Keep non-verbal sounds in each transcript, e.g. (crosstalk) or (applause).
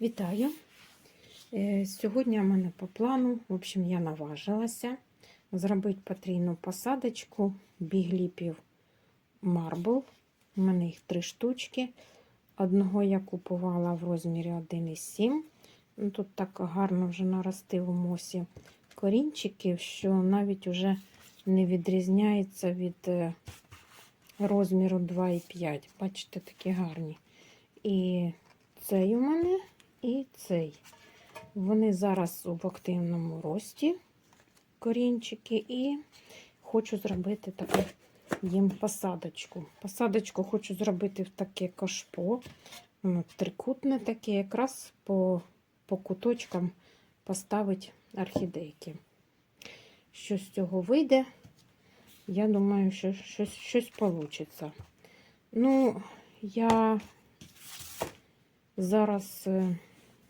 Вітаю! Е, Сьогодні в мене по плану, в общем, я наважилася зробити потрійну посадочку бігліпів Marble. У мене їх три штучки. Одного я купувала в розмірі 1,7. Ну, Тут так гарно вже наростив у мосі корінчиків, що навіть вже не відрізняється від е, розміру 2,5. Бачите, такі гарні. І цей у мене і цей. Вони зараз в активному рості, корінчики, і хочу зробити таку їм посадочку. Посадочку хочу зробити в таке кашпо, трикутне таке, якраз по, по куточкам поставити орхідейки. Що з цього вийде, я думаю, що щось, щось вийде. Ну, я зараз е, ну,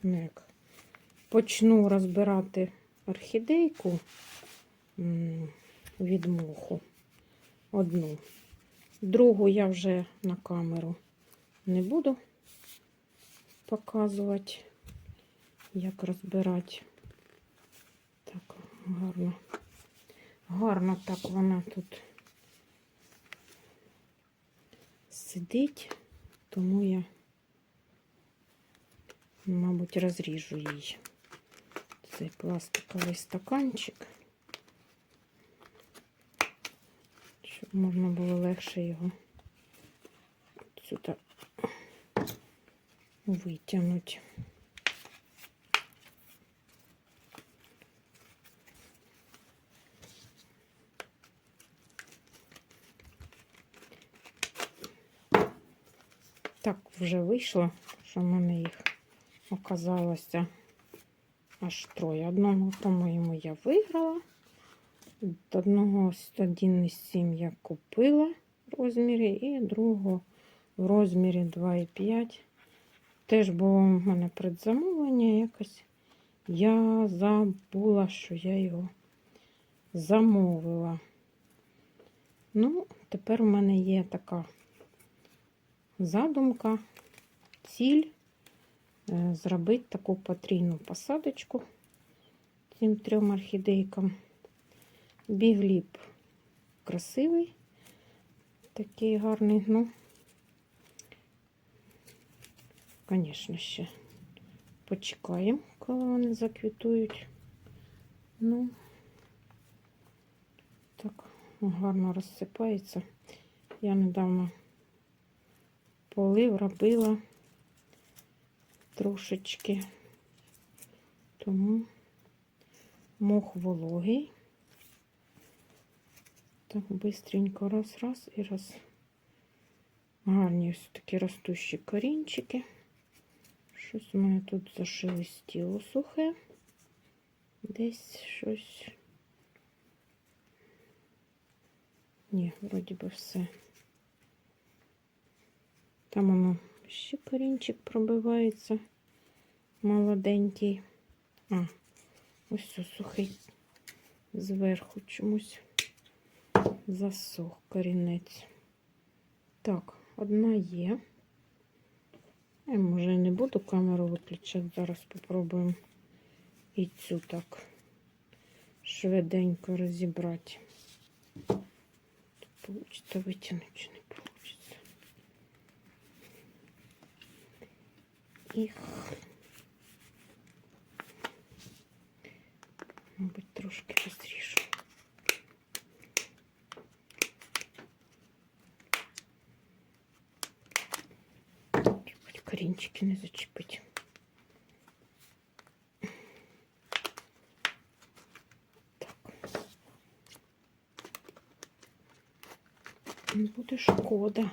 як, почну розбирати орхідейку від моху. Одну. Другу я вже на камеру не буду показувати, як розбирати. Так, гарно. Гарно так вона тут сидить, тому я мабуть, розріжу їй цей пластиковий стаканчик, щоб можна було легше його сюди витягнути. Так вже вийшло, що в мене їх оказалося аж троє. Одного, по-моєму, я виграла. Одного 1,7 я купила в розмірі, і другого в розмірі 2,5. Теж було в мене предзамовлення якось. Я забула, що я його замовила. Ну, тепер у мене є така задумка, ціль зробити таку потрійну посадочку цим трьом орхідейкам. Бігліп красивий, такий гарний, ну, звісно, ще почекаємо, коли вони заквітують. Ну, так, гарно розсипається. Я недавно полив робила трошечки, тому мох вологий. Так, бистренько раз-раз і раз. Гарні ось такі ростущі корінчики. Щось у мене тут зашелестіло сухе. Десь щось. Ні, вроді би все. Там воно ще корінчик пробивається молоденький. А, ось все сухий зверху чомусь засох корінець. Так, одна є. Я, може, не буду камеру виключати. Зараз спробуємо і цю так швиденько розібрати. Получиться витягнути чи не Їх, мабуть, трошки розріжу. Хоч корінчики не зачепить. Так. Не буде шкода.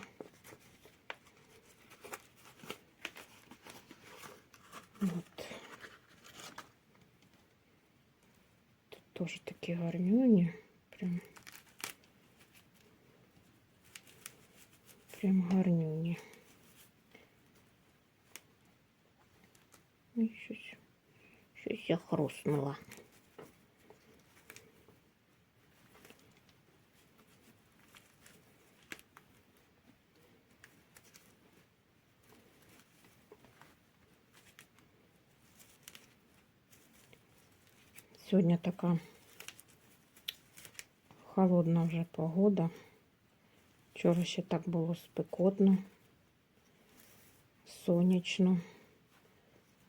я хрустнула. Сегодня такая холодная вже погода. Вчора ще так було спекотно, сонячно.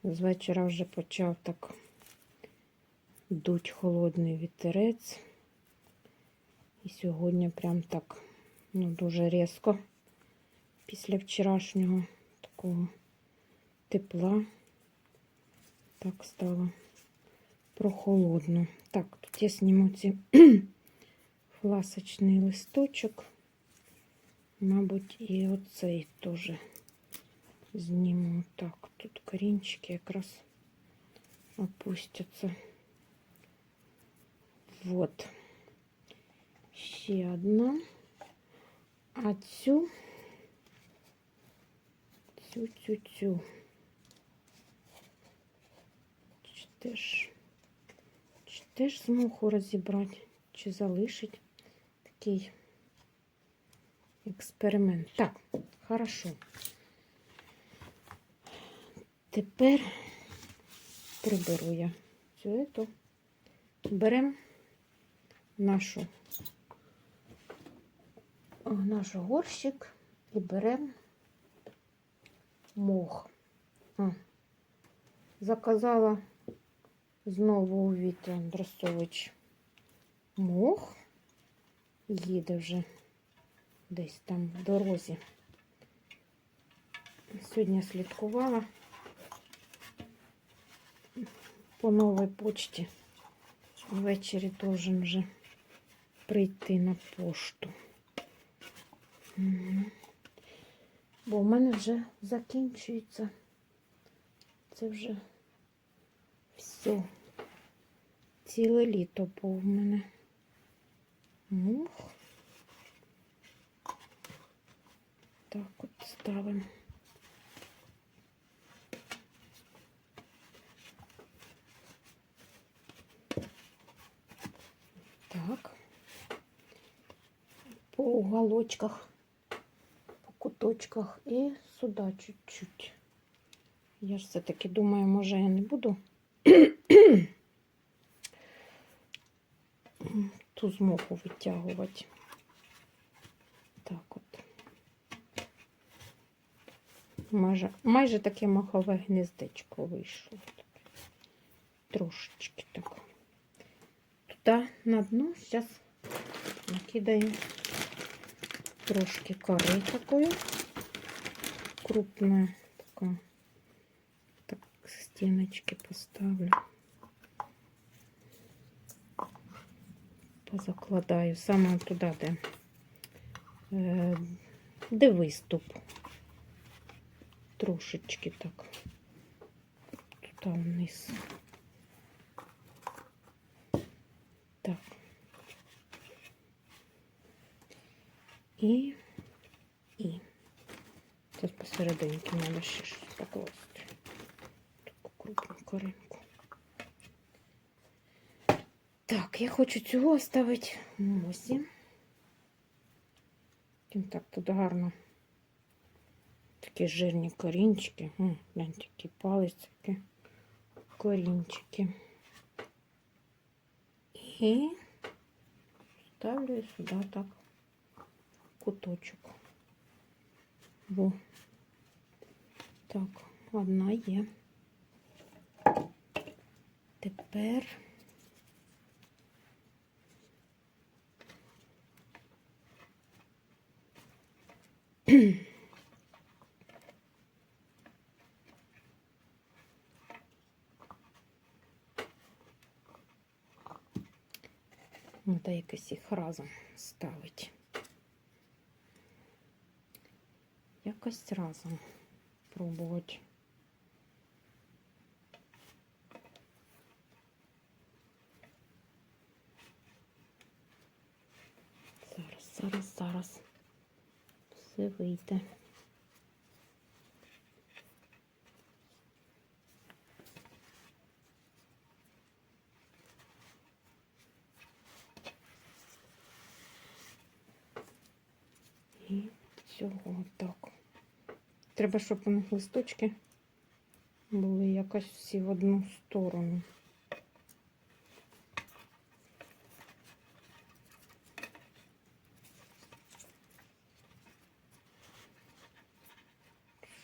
З вечора вже почав так дуть холодний вітерець. І сьогодні прям так ну, дуже різко після вчорашнього такого тепла. Так стало прохолодно. Так, тут я зніму ці (clears throat) фласочний листочок. Мабуть, і оцей теж зніму. Так, тут корінчики якраз опустяться. Вот. Ще одна. А цю, цю, цю, цю. Чи теж, чи теж змогу розібрати, чи залишить такий експеримент. Так, хорошо. Тепер приберу я цю ету. Беремо нашу наш горщик і беремо мох. А, заказала знову у Віти Андросович мох. Їде вже десь там в дорозі. Сьогодні слідкувала по новій почті. Ввечері должен вже прийти на пошту. Бо в мене вже закінчується. Це вже все. Ціле літо був в мене. Мух. Так от ставимо. Так. По уголочках, по куточках і сюди чуть-чуть. Я ж все-таки думаю, може я не буду ту змогу витягувати. Так от. Майже, майже таке махове гнездечко вийшло. Трошечки так. Туди на дно зараз накидаю трошки кори такої. Крупная така. Так, стіночки поставлю. Позакладаю саме туди, де, е, де виступ. Трошечки так. Туди вниз. Так. І, і. Зараз посерединки треба ще щось покласти. Таку крупну коринку. Так, я хочу цього оставити в мосі. Тим так тут гарно. Такі жирні корінчики. Гляньте, які палички, корінчики. І ставлю сюди так куточок. Во. Так, одна є. Тепер (clears throat) Треба якось їх разом ставити. Якось разом пробувати. Зараз, зараз, зараз все вийде. І цього так. Треба, щоб у них листочки були якось всі в одну сторону.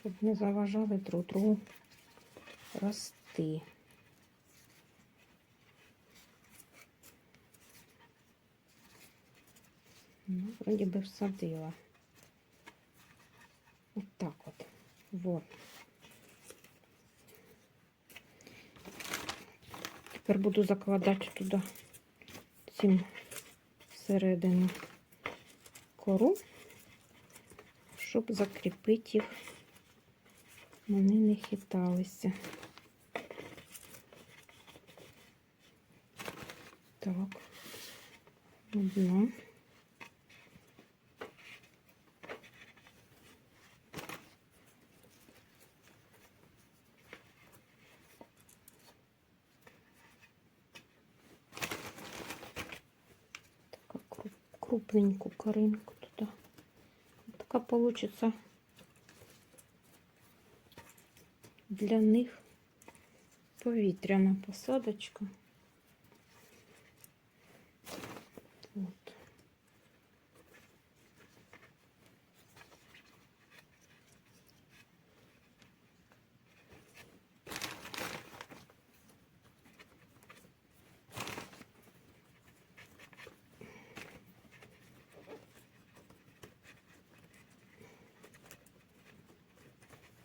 Щоб не заважали друг другу рости. Ну, вроді би всадила. Вот. Тепер буду закладати туди цим всередину кору, щоб закріпити їх, вони не хиталися. Так, одна. Крупненьку коринку туди. Така получится для них повітряна посадочка. От.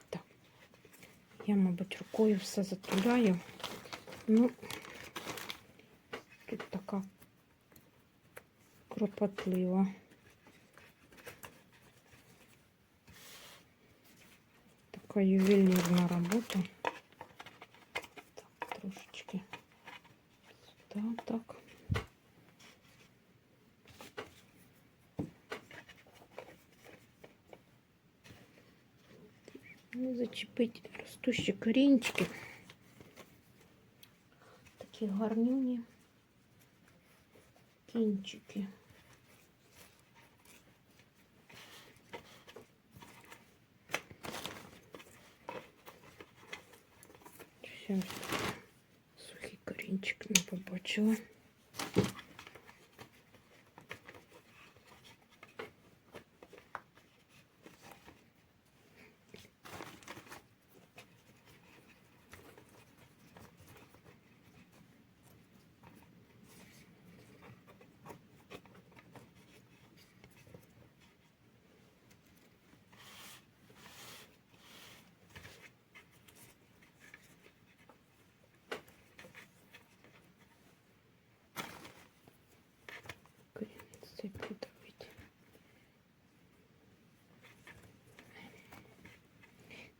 Так. Я, мабуть, рукою все затуляю. Ну, тут така кропотлива. Така ювелірна робота. Так, трошечки сюди, так. Ну, зачепить ростущі корінчики. Такі гарнюні кінчики. Ще ось сухий корінчик не побачила.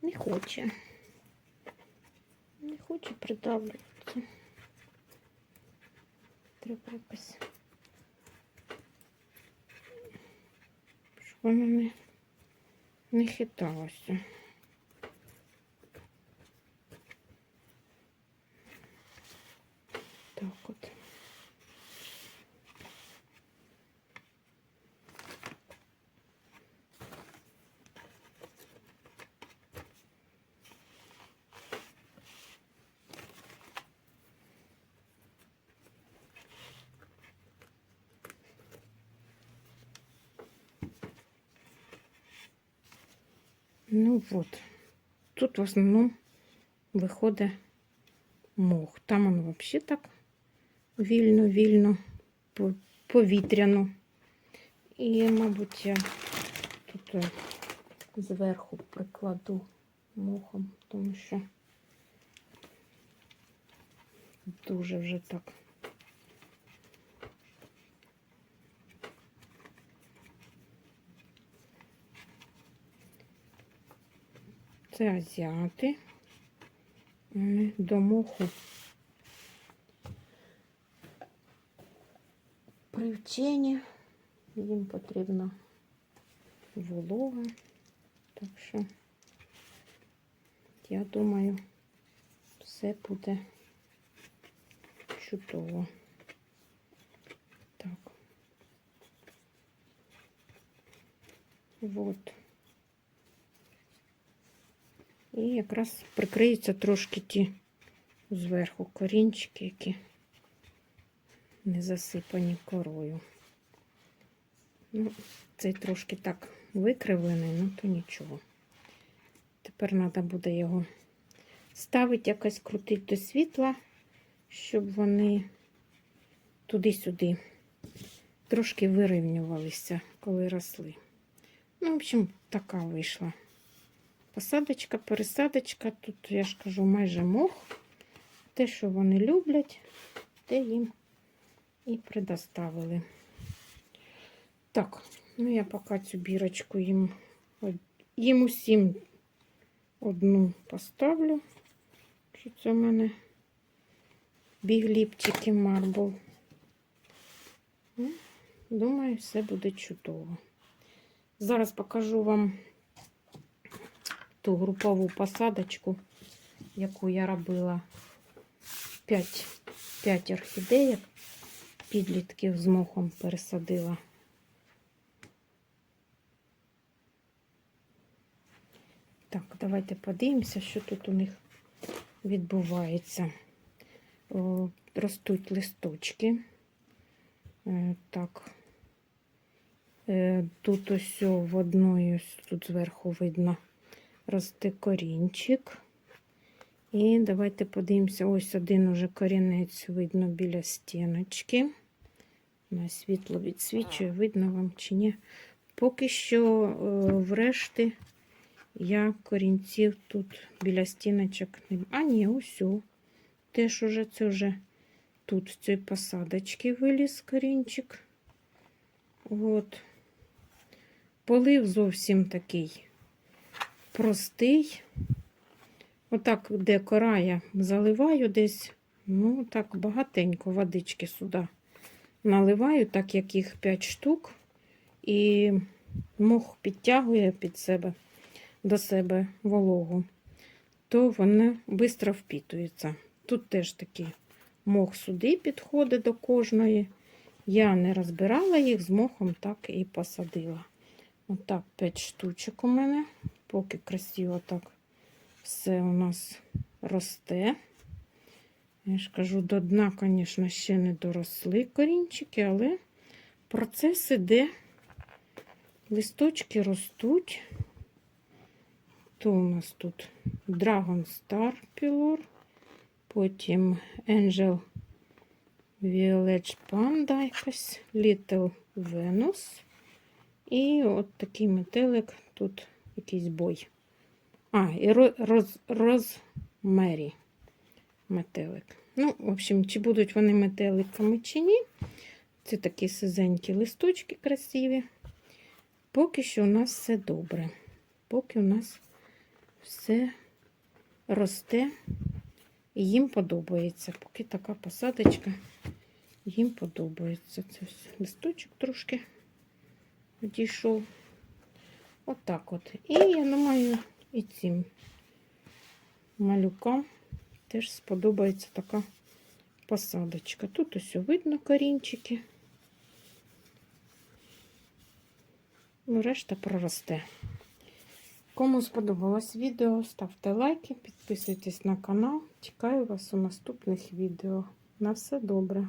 Не хоче. Не хоче придавлюватися. Треба якось. Щоб воно не, не хиталося. Так от. Ну от, тут в основному виходить мох. Там воно взагалі так вільно-вільно, по- повітряно. І, мабуть, я тут е, зверху прикладу мохом, тому що дуже вже так. Це. Вони до моху привчені. Їм потрібна волога. Так що, я думаю, все буде чудово. Так. Вот. І якраз прикриються трошки ті зверху корінчики, які не засипані корою. Ну, цей трошки так викривлений, ну то нічого. Тепер треба буде його ставити, якось крутити до світла, щоб вони туди-сюди трошки вирівнювалися, коли росли. Ну, в общем, така вийшла. Посадочка, пересадочка. Тут, я ж кажу, майже мох. Те, що вони люблять, те їм і предоставили. Так, ну я поки цю бірочку їм, їм усім одну поставлю. Що це в мене бігліпчики марбл. Ну, Думаю, все буде чудово. Зараз покажу вам ту групову посадочку, яку я робила 5, 5 орхідеїв, підлітків з мохом пересадила. Так, давайте подивимося, що тут у них відбувається. О, ростуть листочки. Е, Так. Е, Тут ось в одної, тут зверху видно, росте корінчик. І давайте подивимося, ось один уже корінець видно біля стіночки. На світло відсвічує, видно вам чи ні. Поки що, е, врешті, я корінців тут біля стіночок не. А, ні, ось. Теж уже це вже тут з цієї посадочки виліз корінчик. От. Полив зовсім такий простий. Отак, де кора я заливаю десь, ну так багатенько водички сюди наливаю, так як їх 5 штук, і мох підтягує під себе до себе вологу, то вони швидко впітуються. Тут теж такий мох сюди підходить до кожної. Я не розбирала їх з мохом, так і посадила. Отак 5 штучок у мене, поки красиво так все у нас росте. Я ж кажу, до дна, звісно, ще не доросли корінчики, але процес іде, листочки ростуть. То у нас тут Dragon Star Pillar, потім Angel Village Panda, якась Little Venus. І от такий метелик, тут якийсь бой. А, і роз, розмері метелик. Ну, в общем, чи будуть вони метеликами, чи ні. Це такі сизенькі листочки красиві. Поки що у нас все добре. Поки у нас все росте і їм подобається. Поки така посадочка, їм подобається. Це листочок трошки відійшов. Отак от, от. І я думаю, і цим малюкам теж сподобається така посадочка. Тут ось видно корінчики. Ну, решта проросте. Кому сподобалось відео, ставте лайки, підписуйтесь на канал. Чекаю вас у наступних відео. На все добре!